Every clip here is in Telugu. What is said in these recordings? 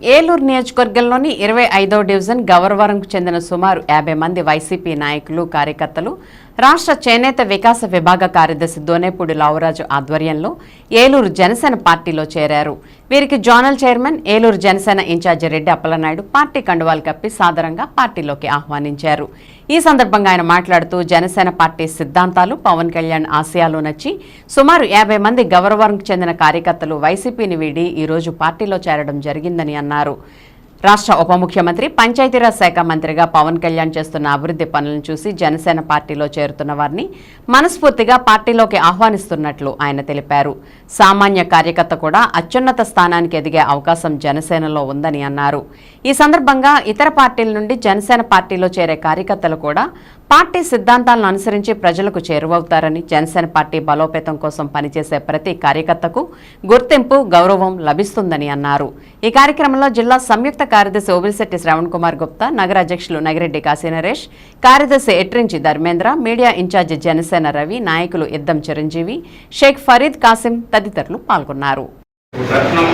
ఏలూరు నియోజకవర్గంలోని ఇరవై ఐదో డివిజన్ గవర్వరంకు చెందిన సుమారు యాభై మంది వైసీపీ నాయకులు కార్యకర్తలు రాష్ట్ర చేనేత వికాస విభాగ కార్యదర్శి దోనేపూడి లావురాజు ఆధ్వర్యంలో ఏలూరు జనసేన పార్టీలో చేరారు. వీరికి zonal chairman Eluru Janasena incharge Reddy Appalanaidu party కండువాలు కప్పి సాదరంగా పార్టీలోకి ఆహ్వానించారు. ఈ సందర్భంగా ఆయన మాట్లాడుతూ జనసేన పార్టీ సిద్ధాంతాలు పవన్ కళ్యాణ్ ఆశయాలు నచ్చి సుమారు యాభై మంది గవర్వరంకు చెందిన కార్యకర్తలు వైసీపీని వీడి ఈరోజు పార్టీలో చేరడం జరిగిందని అన్నారు. రాష్ట్ర ఉప ముఖ్యమంత్రి పంచాయతీరాజ్ శాఖ మంత్రిగా పవన్ కళ్యాణ్ చేస్తున్న అభివృద్ధి పనులను చూసి జనసేన పార్టీలో చేరుతున్న వారిని మనస్ఫూర్తిగా పార్టీలోకి ఆహ్వానిస్తున్నట్లు ఆయన తెలిపారు. సామాన్య కార్యకర్త కూడా అత్యున్నత స్థానానికి ఎదిగే అవకాశం జనసేనలో ఉందని అన్నారు. ఈ సందర్భంగా ఇతర పార్టీల నుండి జనసేన పార్టీలో చేరే కార్యకర్తలు కూడా పార్టీ సిద్ధాంతాలను అనుసరించి ప్రజలకు చేరువవుతారని జనసేన పార్టీ బలోపేతం కోసం పనిచేసే ప్రతి కార్యకర్తకు గుర్తింపు గౌరవం లభిస్తుందని అన్నారు. ఈ కార్యక్రమంలో జిల్లా సంయుక్త కార్యదర్శి ఓబిలిశెట్టి శ్రవణ్ కుమార్ గుప్తా నగర అధ్యక్షులు నగిరెడ్డి కాశీనరేష్ కార్యదర్శి ఎట్రించి ధర్మేంద్ర మీడియా ఇన్ఛార్జి జనసేన రవి నాయకులు ఇద్దం చిరంజీవి షేక్ ఫరీద్ కాసిం తదితరులు పాల్గొన్నారు. రత్నం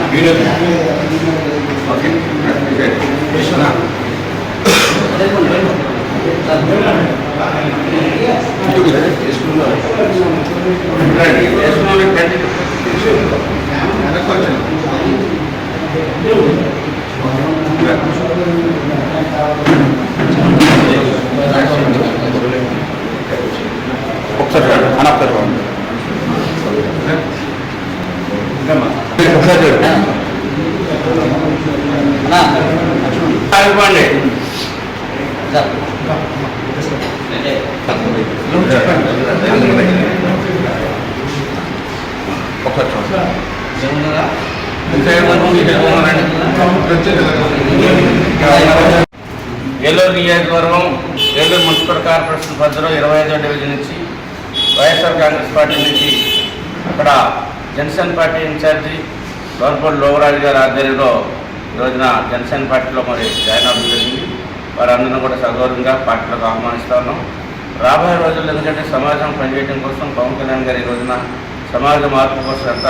ఒకసారి అని ఒకసారి చూడండి ఏలూరు నియోజకవర్గం ఏలూరు మున్సిపల్ కార్పొరేషన్ పరిధిలో ఇరవై ఐదో డివిజన్ నుంచి వైఎస్ఆర్ కాంగ్రెస్ పార్టీ నుంచి అక్కడ Janasena party incharge government Lovaraju గారి ఆధ్వర్యంలో ఈ రోజున జనసేన పార్టీలో మరి జాయిన్ అవ్వడం జరిగింది. వారందరినీ కూడా సగౌరవంగా పార్టీలకు ఆహ్వానిస్తా ఉన్నాం రాబోయే రోజుల్లో ఎందుకంటే సమాజం పనిచేయడం కోసం పవన్ కళ్యాణ్ గారు ఈ రోజున సమాజ మార్పు కోసం ఎంత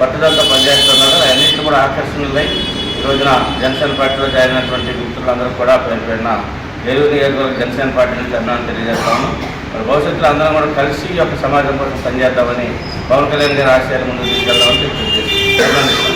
పట్టుదలతో పనిచేస్తున్నారు అన్నింటినీ కూడా ఆకర్షణలై ఈ రోజున జనసేన పార్టీలో జాయిన్ అయినటువంటి మిత్రులందరూ కూడా పేరు పేరున ఏలూరు నియోజకవర్గ జనసేన పార్టీ నుంచి అన్నాను తెలియజేస్తాము మరి భవిష్యత్తులో అందరం కూడా కలిసి ఈ యొక్క సమాజం కోసం పనిచేద్దామని పవన్ కళ్యాణ్ గారి ఆశయాలు ముందుకు తీసుకెళ్దామని తెలియజేస్తాం